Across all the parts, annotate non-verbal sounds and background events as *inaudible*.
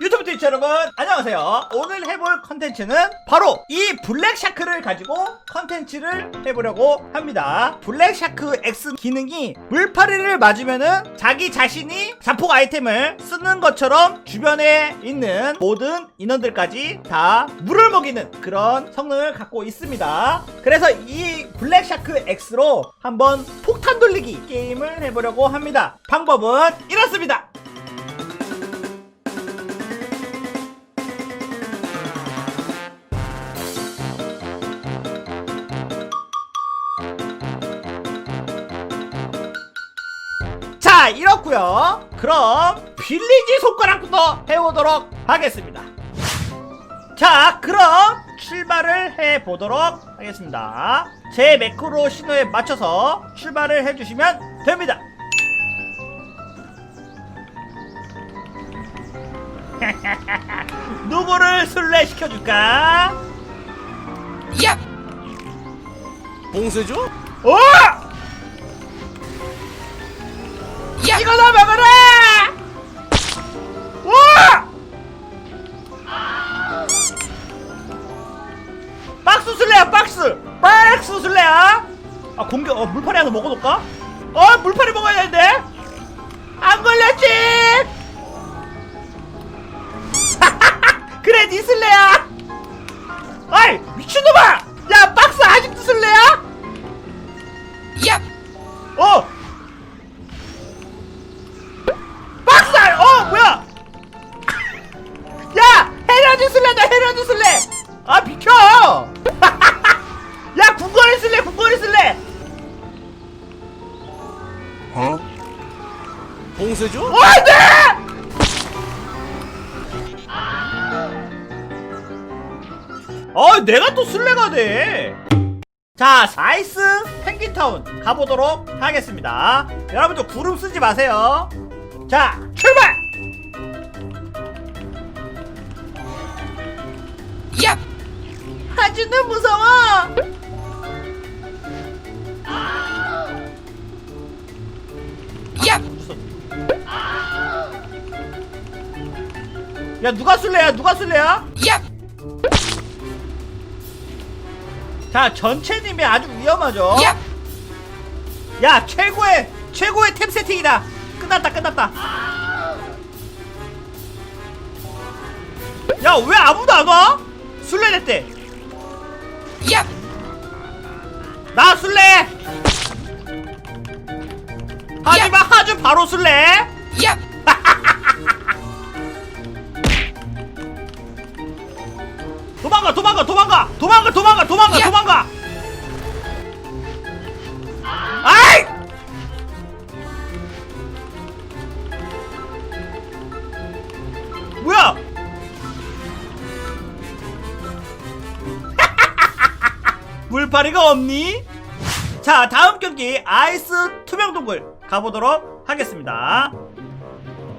유튜브 트위치 여러분 안녕하세요. 오늘 해볼 컨텐츠는 바로 이 블랙샤크를 가지고 컨텐츠를 해보려고 합니다. 블랙샤크 X 기능이 물파리를 맞으면은 자기 자신이 자폭 아이템을 쓰는 것처럼 주변에 있는 모든 인원들까지 다 물을 먹이는 그런 성능을 갖고 있습니다. 그래서 이 블랙샤크 X로 한번 폭탄 돌리기 게임을 해보려고 합니다. 방법은 이렇습니다 자 이렇고요 그럼 빌리지 손가락부터 해보도록 하겠습니다 자 그럼 출발을 해보도록 하겠습니다 제 매크로 신호에 맞춰서 출발을 해주시면 됩니다 *laughs* 누구를 술래시켜줄까? 야! 봉쇄죠? 오! 이거나 먹어라! 오! 박스 술래야 박스! 박스 술래야! 아 공격 어 물파리 하나 먹어놓을까? 어 물파리 먹어야 되는데? 헤라드 술래! 아 비켜! *laughs* 야 군거리 술래 군거리 술래! 어? 봉쇄죠? 어 안돼! 어 내가 또 술래가 돼! 자, 사이스 펭귄타운 가보도록 하겠습니다. 여러분들 구름 쓰지 마세요. 자, 출발! 야! 하주는 무서워! 야! 야, 누가 술래야? 누가 술래야? 야! 자, 전체님이 아주 위험하죠? 야! 야, 최고의, 최고의 템 세팅이다! 끝났다, 끝났다! 야, 왜 아무도 안 와? 술래 됐대! 야! 나 술래! 하지마, 하주 바로 술래! 야! 도망가 도망가 도망가 도망가 도망가 도망가 야! 도망가 물파리가 없니? 자 다음 경기 아이스 투명 동굴 가보도록 하겠습니다.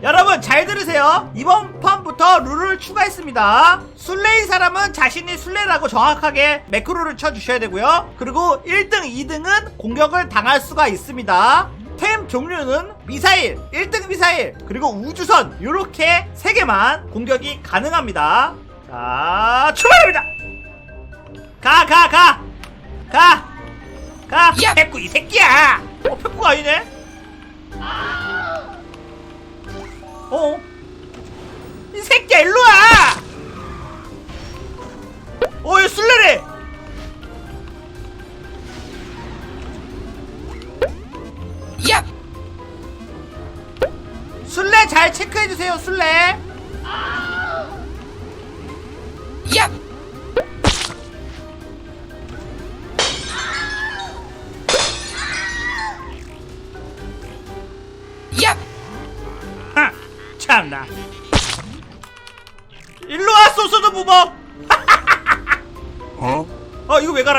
여러분 잘 들으세요. 이번 판부터 룰을 추가했습니다. 술래인 사람은 자신이 술래라고 정확하게 매크로를 쳐주셔야 되고요. 그리고 1등 2등은 공격을 당할 수가 있습니다. 템 종류는 미사일 1등 미사일 그리고 우주선 이렇게 3개만 공격이 가능합니다. 자 출발합니다! 가 가 가 가 가 야! 패꾸 이 새끼야 어 패꾸가 아니네 어? 이 새끼야 일로 와! 어, 얘 술래래! 야! 술래 잘 체크해주세요, 술래!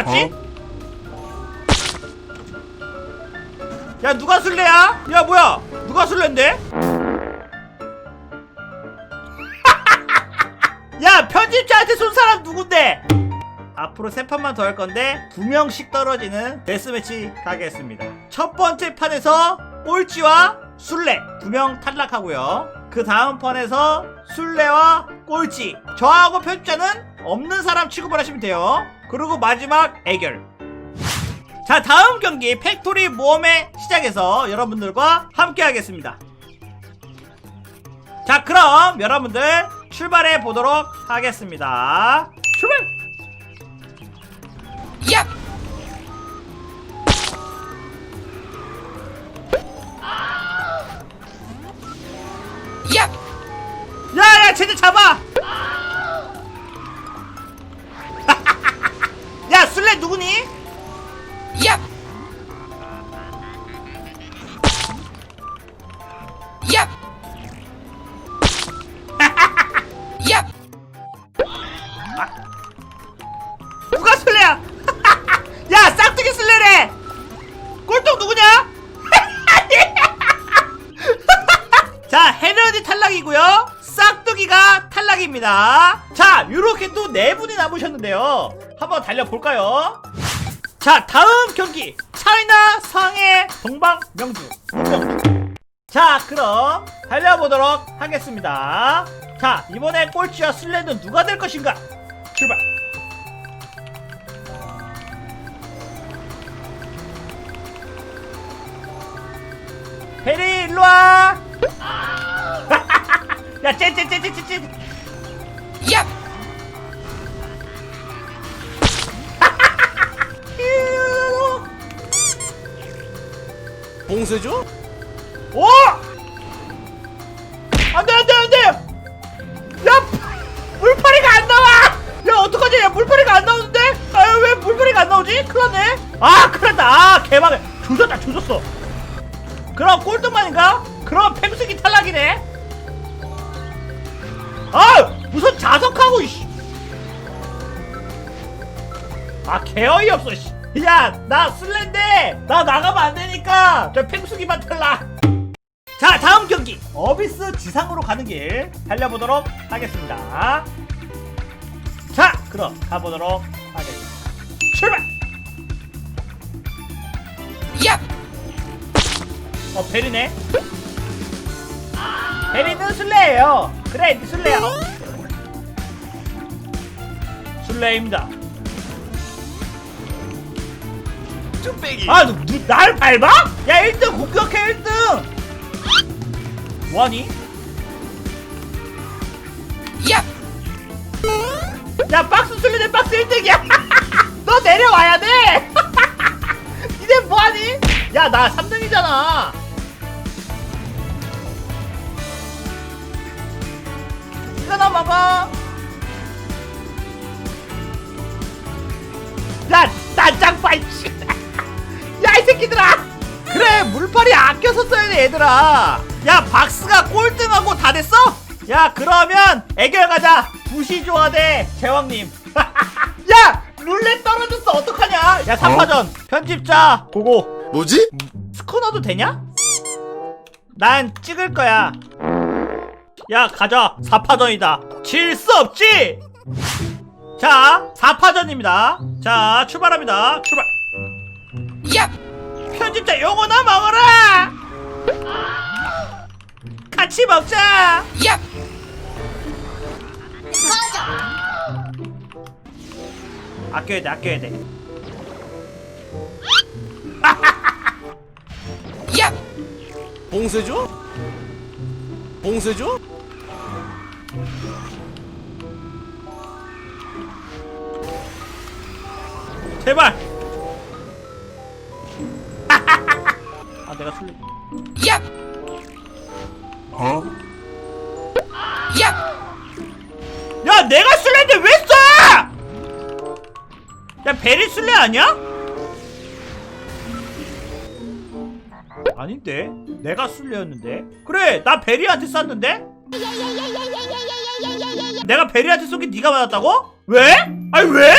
어, 왜 갈았지? 야, 누가 술래야? 야, 뭐야? 누가 술래인데? *laughs* 야, 편집자한테 쏜 사람 누군데? 앞으로 세 판만 더 할 건데 두 명씩 떨어지는 데스매치 가겠습니다. 첫 번째 판에서 꼴찌와 술래 두 명 탈락하고요. 그 다음 판에서 술래와 꼴찌 저하고 편집자는 없는 사람 취급을 하시면 돼요 그리고 마지막 애결 자 다음 경기 팩토리 모험의 시작에서 여러분들과 함께 하겠습니다 자 그럼 여러분들 출발해 보도록 하겠습니다 출발 얍! 얍! 남으셨는데요. 한번 달려볼까요? 자 다음 경기. 차이나 상해 동방 명주. 자 그럼 달려보도록 하겠습니다. 자 이번에 꼴찌와 술래는 누가 될 것인가? 출발. 해리 일로와. *laughs* 야 쟤쟤쟤쟤쟤. 얍! 봉쇄죠? 오! 안돼 안돼 안돼! 야 물파리가 안 나와! 야 어떡하지? 야 물파리가 안 나오는데? 아유 왜 물파리가 안 나오지? 큰일났네 아 큰일났다 아 개망해 조졌다 조졌어 그럼 꼴등만인가? 그럼 팽수기 탈락이네 아 무슨 자석하고 이씨 아 개어이 없어 씨. 야 나 술래인데! 나 나가면 안 되니까! 저 팽수기만 탈락 자 다음 경기! 어비스 지상으로 가는 길 달려보도록 하겠습니다. 자 그럼 가보도록 하겠습니다. 출발! 얍! 어 베리네? 베리는 술래예요. 그래 니 술래야. 어. 술래입니다 쭈빼기 아, 너, 너, 날 밟아? 야, 1등 공격해, 1등! 뭐하니? 얍! 야, 박스 술리네 박스 1등이야! *laughs* 너 내려와야 돼! *laughs* 니네 뭐하니? 야, 나 3등이잖아! 이거나 먹어! 야, 난장 파, 이씨! 새끼들아! 그래, 물빨이 아껴서 써야 돼, 얘들아! 야, 박스가 꼴등하고 다 됐어? 야, 그러면 애결 가자! 부시 조화 대 제왕님. *laughs* 야! 룰렛 떨어졌어, 어떡하냐? 야, 3파전. 편집자, 보고. 뭐지? 스코너도 되냐? 난 찍을 거야. 야, 가자. 4파전이다. 질 수 없지? 자, 4파전입니다. 자, 출발합니다. 출발. 얍! 편집자 용어나 먹어라! 같이 먹자! 얍! 아껴야 돼, 아껴야 돼. 얍! 봉쇄죠? 봉쇄죠? 제발! *laughs* 아, 내가 술래. 얍! 어? 얍! 야, 내가 술래인데 왜 쏴! 야, 베리 술래 아니야? 아닌데? 내가 술래였는데? 그래, 나 베리한테 쐈는데? 내가 베리한테 쏜게 네가 맞았다고? 왜? 아니 왜?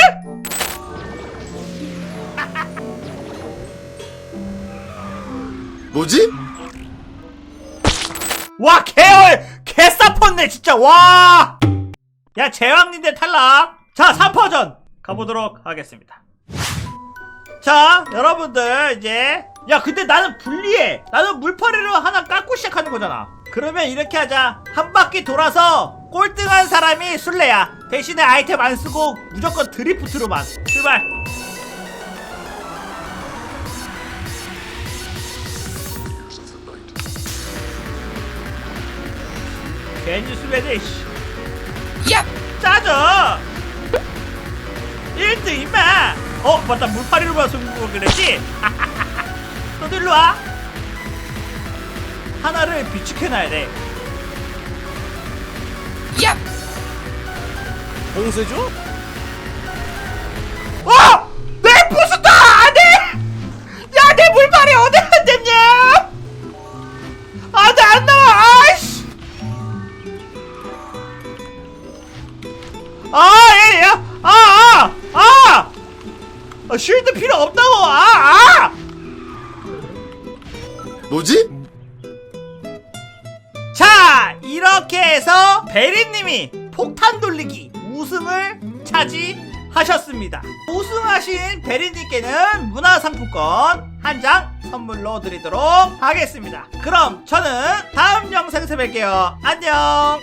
뭐지? 와 개얼! 개싸펀네 진짜 와! 야 제왕님들 탈락! 자 3파전! 가보도록 하겠습니다. 자 여러분들 이제 야 근데 나는 불리해! 나는 물파리를 하나 깎고 시작하는 거잖아. 그러면 이렇게 하자. 한 바퀴 돌아서 꼴등한 사람이 술래야. 대신에 아이템 안 쓰고 무조건 드리프트로만. 출발 수배지 씨. 얍! 짜져 1등 임마 어 맞다 물파리로만 숨고 그랬지 *laughs* 너도 일로 와 하나를 비축해놔야 돼 얍! 봉쇄 줘? 아예야 아아 아! 아 쉴드 필요 없다고 아 아! 뭐지? 자 이렇게 해서 베리님이 폭탄 돌리기 우승을 차지하셨습니다 우승하신 베리님께는 문화상품권 한 장 선물로 드리도록 하겠습니다 그럼 저는 다음 영상에서 뵐게요 안녕